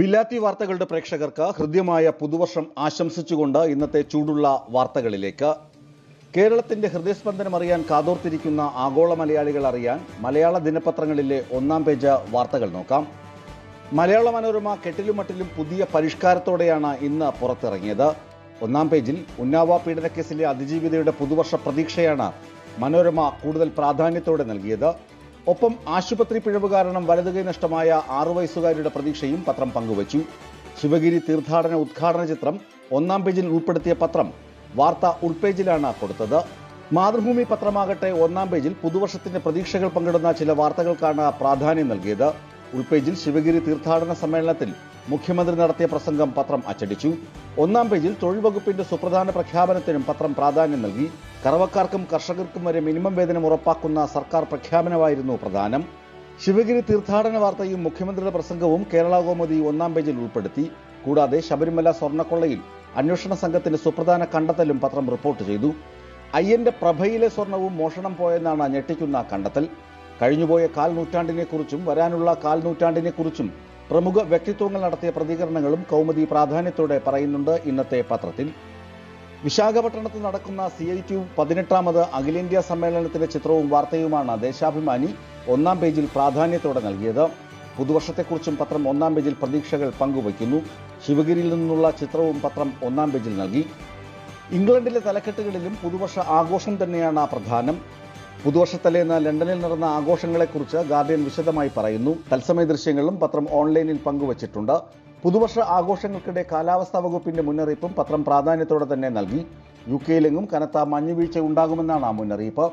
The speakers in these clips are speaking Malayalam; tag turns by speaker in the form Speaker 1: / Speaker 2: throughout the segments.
Speaker 1: ബില്ലാത്തി വാർത്തകളുടെ പ്രേക്ഷകർക്ക് ഹൃദ്യമായ പുതുവർഷം ആശംസിച്ചുകൊണ്ട് ഇന്നത്തെ ചൂടുള്ള വാർത്തകളിലേക്ക്. കേരളത്തിന്റെ ഹൃദയസ്പന്ദനം അറിയാൻ കാതോർത്തിരിക്കുന്ന ആഗോള മലയാളികൾ അറിയാൻ മലയാള ദിനപത്രങ്ങളിലെ ഒന്നാം പേജ് വാർത്തകൾ നോക്കാം. മലയാള മനോരമ കെട്ടിലും മട്ടിലും പുതിയ പരിഷ്കാരത്തോടെയാണ് ഇന്ന് പുറത്തിറങ്ങിയത്. ഒന്നാം പേജിൽ ഉന്നാവ പീഡനക്കേസിലെ അതിജീവിതയുടെ പുതുവർഷ പ്രതീക്ഷയാണ് മനോരമ കൂടുതൽ പ്രാധാന്യത്തോടെ നൽകിയത്. ഒപ്പം ആശുപത്രി പിഴവ് കാരണം വലതുകൈ നഷ്ടമായ ആറു വയസ്സുകാരിയുടെ പ്രതീക്ഷയും പത്രം പങ്കുവച്ചു. ശിവഗിരി തീർത്ഥാടന ഉദ്ഘാടന ചിത്രം ഒന്നാം പേജിൽ ഉൾപ്പെടുത്തിയ പത്രം വാർത്ത ഉൾപേജിലാണ് കൊടുത്തത്. മാതൃഭൂമി പത്രമാകട്ടെ ഒന്നാം പേജിൽ പുതുവർഷത്തിന്റെ പ്രതീക്ഷകൾ പങ്കിടുന്ന ചില വാർത്തകൾക്കാണ് പ്രാധാന്യം നൽകിയത്. ഉൾപേജിൽ ശിവഗിരി തീർത്ഥാടന സമ്മേളനത്തിൽ മുഖ്യമന്ത്രി നടത്തിയ പ്രസംഗം പത്രം അച്ചടിച്ചു. ഒന്നാം പേജിൽ തൊഴിൽ വകുപ്പിന്റെ സുപ്രധാന പ്രഖ്യാപനത്തിനും പത്രം പ്രാധാന്യം നൽകി. കറവക്കാർക്കും കർഷകർക്കും വരെ മിനിമം വേതനം ഉറപ്പാക്കുന്ന സർക്കാർ പ്രഖ്യാപനമായിരുന്നു പ്രധാനം. ശിവഗിരി തീർത്ഥാടന വാർത്തയും മുഖ്യമന്ത്രിയുടെ പ്രസംഗവും കേരള കൗമുദി ഒന്നാം പേജിൽ ഉൾപ്പെടുത്തി. കൂടാതെ ശബരിമല സ്വർണക്കൊള്ളയിൽ അന്വേഷണ സംഘത്തിന്റെ സുപ്രധാന കണ്ടെത്തലും പത്രം റിപ്പോർട്ട് ചെയ്തു. അയ്യന്റെ പ്രഭയിലെ സ്വർണവും മോഷണം പോയെന്നാണ് ഞെട്ടിക്കുന്ന കണ്ടെത്തൽ. കഴിഞ്ഞുപോയ കാൽ നൂറ്റാണ്ടിനെക്കുറിച്ചും വരാനുള്ള കാൽ നൂറ്റാണ്ടിനെക്കുറിച്ചും പ്രമുഖ വ്യക്തിത്വങ്ങൾ നടത്തിയ പ്രതികരണങ്ങളും കൗമുദി പ്രാധാന്യത്തോടെ പറയുന്നുണ്ട് ഇന്നത്തെ പത്രത്തിൽ. വിശാഖപട്ടണത്ത് നടക്കുന്ന സി ഐ ടി പതിനെട്ടാമത് അഖിലേന്ത്യാ സമ്മേളനത്തിന്റെ ചിത്രവും വാർത്തയുമാണ് ദേശാഭിമാനി ഒന്നാം പേജിൽ പ്രാധാന്യത്തോടെ നൽകിയത്. പുതുവർഷത്തെക്കുറിച്ചും പത്രം ഒന്നാം പേജിൽ പ്രതീക്ഷകൾ പങ്കുവയ്ക്കുന്നു. ശിവഗിരിയിൽ നിന്നുള്ള ചിത്രവും പത്രം ഒന്നാം പേജിൽ നൽകി. ഇംഗ്ലണ്ടിലെ തലക്കെട്ടുകളിലും പുതുവർഷ ആഘോഷം തന്നെയാണ് പ്രധാനം. പുതുവർഷത്തലേന്ന് ലണ്ടനിൽ നടന്ന ആഘോഷങ്ങളെക്കുറിച്ച് ഗാർഡിയൻ വിശദമായി പറയുന്നു. തത്സമയ ദൃശ്യങ്ങളും പത്രം ഓൺലൈനിൽ പങ്കുവച്ചിട്ടുണ്ട്. പുതുവർഷ ആഘോഷങ്ങൾക്കിടെ കാലാവസ്ഥാ വകുപ്പിന്റെ മുന്നറിയിപ്പും പത്രം പ്രാധാന്യത്തോടെ തന്നെ നൽകി. യു കെയിലെങ്ങും കനത്ത മഞ്ഞുവീഴ്ച ഉണ്ടാകുമെന്നാണ് ആ മുന്നറിയിപ്പ്.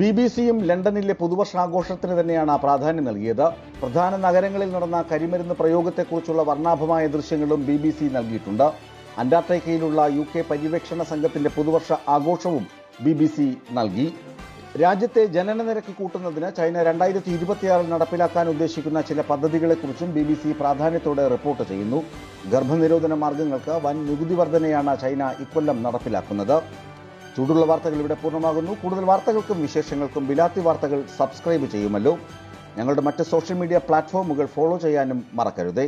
Speaker 1: ബി ബി സിയും ലണ്ടനിലെ പുതുവർഷാഘോഷത്തിന് തന്നെയാണ് പ്രാധാന്യം നൽകിയത്. പ്രധാന നഗരങ്ങളിൽ നടന്ന കരിമരുന്ന് പ്രയോഗത്തെക്കുറിച്ചുള്ള വർണാഭമായ ദൃശ്യങ്ങളും ബി ബി സി നൽകിയിട്ടുണ്ട്. അന്റാർട്ടിക്കയിലുള്ള യു കെ പര്യവേക്ഷണ സംഘത്തിന്റെ പുതുവർഷ ആഘോഷവും ബി ബി സി നൽകി. രാജ്യത്തെ ജനന നിരക്ക് കൂട്ടുന്നതിന് ചൈന രണ്ടായിരത്തി ഇരുപത്തിയാറിൽ നടപ്പിലാക്കാൻ ഉദ്ദേശിക്കുന്ന ചില പദ്ധതികളെക്കുറിച്ചും ബി ബി സി പ്രാധാന്യത്തോടെ റിപ്പോർട്ട് ചെയ്യുന്നു. ഗർഭനിരോധന മാർഗങ്ങൾക്ക് വൻ നികുതി വർധനയാണ് ചൈന ഇക്കൊല്ലം നടപ്പിലാക്കുന്നത്. ചൂടുള്ള വാർത്തകൾ ഇവിടെ പൂർണമാകുന്നു. കൂടുതൽ വാർത്തകൾക്കും വിശേഷങ്ങൾക്കും ബിലാത്തി വാർത്തകൾ സബ്സ്ക്രൈബ് ചെയ്യുമല്ലോ. ഞങ്ങളുടെ മറ്റ് സോഷ്യൽ മീഡിയ പ്ലാറ്റ്ഫോമുകൾ ഫോളോ ചെയ്യാനും മറക്കരുതേ.